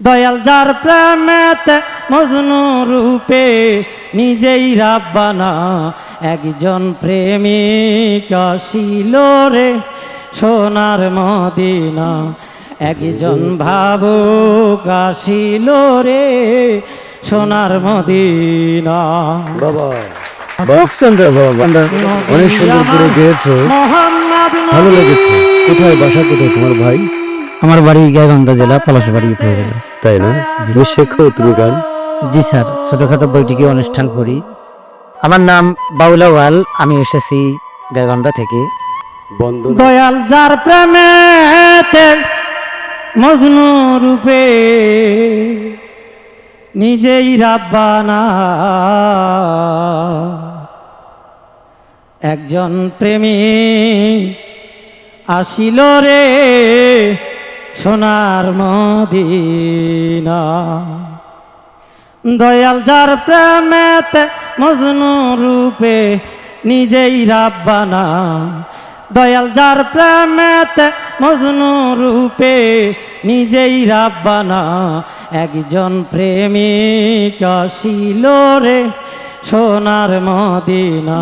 দয়াল যার প্রেমেতে মজনু রূপে নিজেই রাব্বানা একজন প্রেমিক আসিল রে সোনার মদিনা একজন ভাবুক আসিল রে সোনার মদিনা। বাবা অনেক সুন্দর করে গেয়েছো। ভালো লেগেছে। কোথায় বাসা কোথায় তোমার ভাই? আমার বাড়ি গাইবান্ধা জেলা পলাশবাড়ি উপজেলা। তাই না? শেখো তুমি গান? জি স্যার ছোটখাটো বৈঠকি অনুষ্ঠান করি। আমার নাম বাউলা ওয়াল আমি এসেছি গাইবান্ধা থেকে। দয়াল যার প্রেমেতে মজনু রূপে নিজেই রাব্বানা একজন প্রেমী আসিল রে সোনার মদিনা। দয়াল যার প্রেমেতে মজনু রূপে নিজেই রাব্বানা দয়াল যার প্রেমেতে মজনু রূপে নিজেই রাব্বানা একজন প্রেমিক আসিল রে সোনার মদিনা।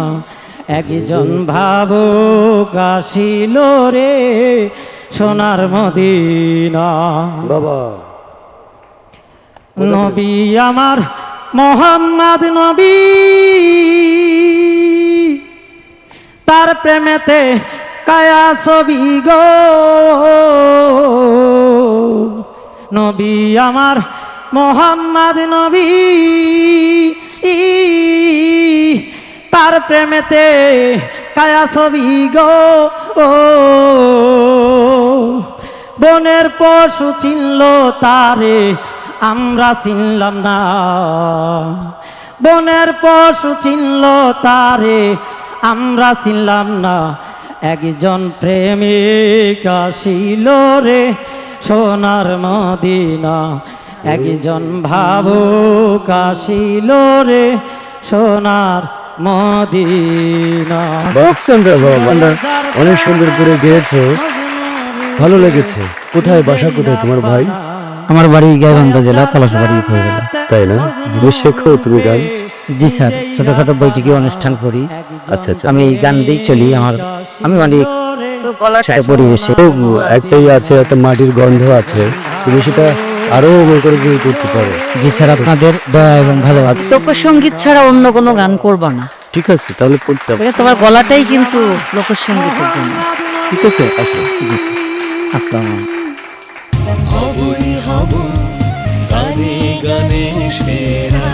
একজন ভাবুক আসিল রে সোনার মদিনা। বাবা। নবী আমার মোহাম্মদ নবী। তার প্রেমেতে কায়া ছবি গো। নবী আমার মোহাম্মদ নবী। তার প্রেমেতে কায়া ছবি গো। বনের পশু চিনল তারে, আমরা চিনলাম না। বনের পশু চিনল তারে, আমরা চিনলাম না। একজন প্রেমিক আসিল রে সোনার মদিনা। একজন ভাবুক আসিল রে সোনার মদিনা। অনেক সুন্দর করে গেয়েছো। ভালো লেগেছে। কোথায় বাসা কোথায় তোমার ভাই? আমার বাড়ি গাইবান্ধা জেলা পলাশবাড়ি উপজেলা। তাই না? শেখো তুমি গান? জি স্যার ছোটখাটো বৈঠকি অনুষ্ঠান করি। আচ্ছা আচ্ছা। আমি এই গান দিয়ে চলি আমার। আমি মানে পরিবেশে তো একটাই আছে একটা মাটির গন্ধ আছে। তুমি সেটা আরও মনে করে যে করতে পারো। জি স্যার আপনাদের দয়া এবং ভালোবাসা। লোকসঙ্গীত ছাড়া অন্য কোনো গান করবা না। ঠিক আছে তাহলে করতে হবে। তোমার গলাটাই কিন্তু লোকসঙ্গীতের জন্য। ঠিক আছে আসো। জি স্যার। আসসালামু হবই হব গানে গানে সেরা।